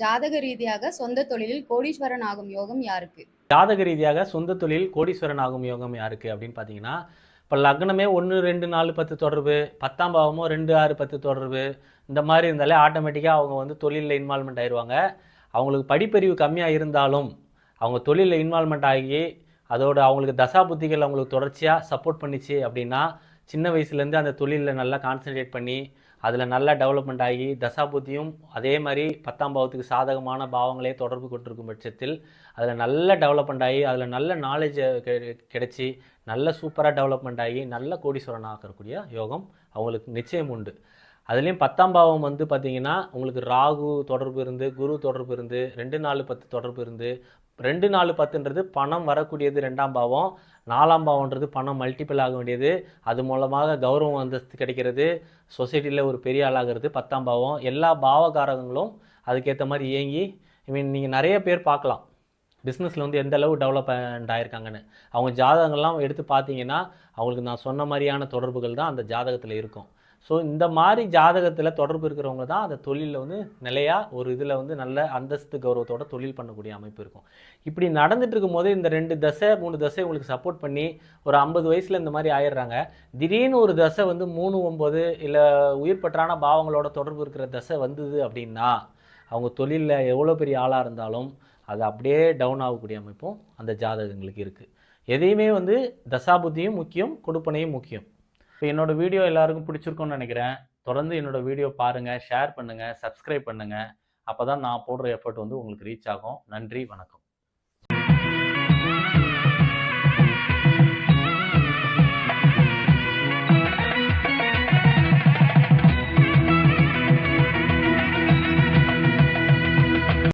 ஜாதக ரீதியாக சொந்த தொழிலில் கோடீஸ்வரன் ஆகும் யோகம் யாருக்கு? ஜாதக ரீதியாக சொந்த தொழில் கோடீஸ்வரன் ஆகும் யோகம் யாருக்கு அப்படின்னு பார்த்தீங்கன்னா இப்போ லக்னமே ஒன்று ரெண்டு நாலு பத்து தொடர்பு பத்தாம் பாவமோ ரெண்டு ஆறு பத்து தொடர்பு இந்த மாதிரி இருந்தாலே ஆட்டோமேட்டிக்காக அவங்க வந்து தொழிலில் இன்வால்மெண்ட் ஆயிடுவாங்க அவங்களுக்கு படிப்பறிவு கம்மியாக இருந்தாலும் அவங்க தொழிலில் இன்வால்மெண்ட் ஆகி அதோட அவங்களுக்கு தசா புத்திகள் அவங்களுக்கு தொடர்ச்சியாக சப்போர்ட் பண்ணிச்சு அப்படின்னா சின்ன வயசுலேருந்து அந்த தொழிலில் நல்லா கான்சென்ட்ரேட் பண்ணி அதில் நல்லா டெவலப்மெண்ட் ஆகி தசாபுத்தியும் அதே மாதிரி பத்தாம் பாவத்துக்கு சாதகமான பாவங்களே தொடர்பு கொண்டிருக்கும் பட்சத்தில் அதில் நல்ல டெவலப்மெண்ட் ஆகி அதில் நல்ல நாலேஜ் கிடைச்சி நல்ல சூப்பராக டெவலப்மெண்ட் ஆகி நல்ல கோடீஸ்வரன் ஆக்கக்கூடிய யோகம் அவங்களுக்கு நிச்சயம் உண்டு. அதுலேயும் பத்தாம் பாவம் வந்து பார்த்திங்கன்னா உங்களுக்கு ராகு தொடர்பு இருந்து குரு தொடர்பு இருந்து ரெண்டு நாலு பத்து தொடர்பு இருந்து ரெண்டு நாலு பத்துன்றது பணம் வரக்கூடியது ரெண்டாம் பாவம். நாலாம் பாவம்ன்றது பணம் மல்டிபிள் ஆக வேண்டியது. அது மூலமாக கௌரவம் அந்தஸ்து கிடைக்கிறது. சொசைட்டியில் ஒரு பெரிய ஆளாகிறது பத்தாம் பாவம். எல்லா பாவகாரகங்களும் அதுக்கேற்ற மாதிரி இயங்கி ஐ மீன் நீங்கள் நிறைய பேர் பார்க்கலாம். பிஸ்னஸில் வந்து எந்த அளவு டெவலப்மெண்ட் ஆயிருக்காங்கன்னு. அவங்க ஜாதகங்கள்லாம் எடுத்து பார்த்தீங்கன்னா அவங்களுக்கு நான் சொன்ன மாதிரியான தொடர்புகள் தான் அந்த ஜாதகத்தில் இருக்கும். ஸோ இந்த மாதிரி ஜாதகத்தில் தொடர்பு இருக்கிறவங்க தான் அந்த தொழிலில் வந்து நிலையாக ஒரு இதில் வந்து நல்ல அந்தஸ்து கௌரவத்தோட தொழில் பண்ணக்கூடிய அமைப்பு இருக்கும். இப்படி நடந்துட்டு இருக்கும்போது இந்த ரெண்டு தசை மூணு தசை உங்களுக்கு சப்போர்ட் பண்ணி ஒரு ஐம்பது வயசில் இந்த மாதிரி ஆயிடுறாங்க. திடீர்னு ஒரு தசை வந்து மூணு ஒம்பது இல்லை உயிர் பற்றான பாவங்களோட தொடர்பு இருக்கிற தசை வந்தது அப்படின்னா அவங்க தொழிலில் எவ்வளோ பெரிய ஆளாக இருந்தாலும் அது அப்படியே டவுன் ஆகக்கூடிய அமைப்பும் அந்த ஜாதகங்களுக்கு இருக்குது எதையுமே வந்து தசாபுத்தியும் முக்கியம் கொடுப்பனையும் முக்கியம். இப்போ என்னோட வீடியோ எல்லாருக்கும் பிடிச்சிருக்கும்னு நினைக்கிறேன். தொடர்ந்து என்னோட வீடியோ பாருங்கள் ஷேர் பண்ணுங்கள் சப்ஸ்கிரைப் பண்ணுங்கள் அப்போ தான் நான் போடுற எஃபர்ட் வந்து உங்களுக்கு ரீச் ஆகும். நன்றி வணக்கம்.